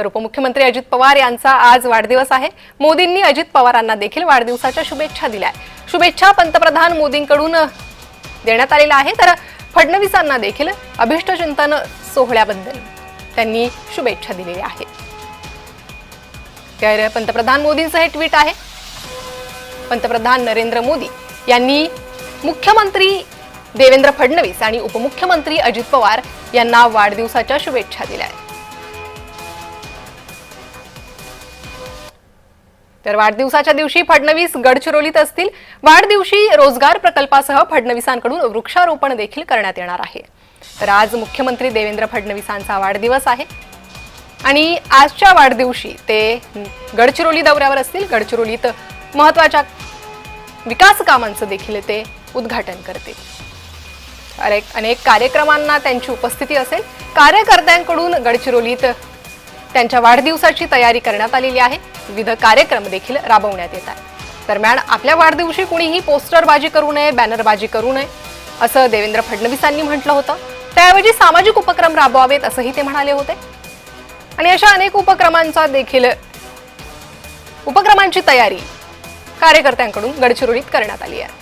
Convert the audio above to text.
तर उपमुख्यमंत्री अजित पवार यांचा आज वाढदिवस आहे. मोदींनी अजित पवारांना देखील वाढदिवसाच्या शुभेच्छा दिल्या शुभेच्छा पंतप्रधान मोदींकडून देण्यात आलेल्या आहे तर फडणवीसांना देखील अभिष्टचिंतन सोहळ्याबद्दल त्यांनी शुभेच्छा दिलेल्या आहेत. तर पंतप्रधान मोदींचं हे ट्विट आहे. पंतप्रधान नरेंद्र मोदी यांनी मुख्यमंत्री देवेंद्र फडणवीस आणि उपमुख्यमंत्री अजित पवार यांना वाढदिवसाच्या शुभेच्छा दिल्या आहेत. तर वाढदिवसाच्या दिवशी फडणवीस गडचिरोलीत असतील. वाढदिवशी रोजगार प्रकल्पासह फडणवीसांकडून वृक्षारोपण देखील करण्यात येणार आहे. तर आज मुख्यमंत्री देवेंद्र फडणवीसांचा वाढदिवस आहे. आणि आजच्या वाढदिवशी ते गडचिरोली दौऱ्यावर असतील. गडचिरोलीत महत्त्वाच्या विकास कामांचं देखील ते उद्घाटन करतील. अनेक अनेक कार्यक्रमांना त्यांची उपस्थिती असेल. कार्यकर्त्यांकडून गडचिरोलीत त्यांच्या वाढदिवसाची तयारी करण्यात आलेली आहे. विविध कार्यक्रम देखील राबवण्यात येत आहेत. दरम्यान आपल्या वाढदिवशी कुणीही पोस्टरबाजी करू नये बॅनरबाजी करू नये असं देवेंद्र फडणवीसांनी म्हटलं होतं. त्याऐवजी सामाजिक उपक्रम राबवावेत असंही ते म्हणाले होते. आणि अशा अनेक उपक्रमांचा देखील उपक्रमांची तयारी कार्यकर्त्यांकडून गडचिरोलीत करण्यात आली आहे.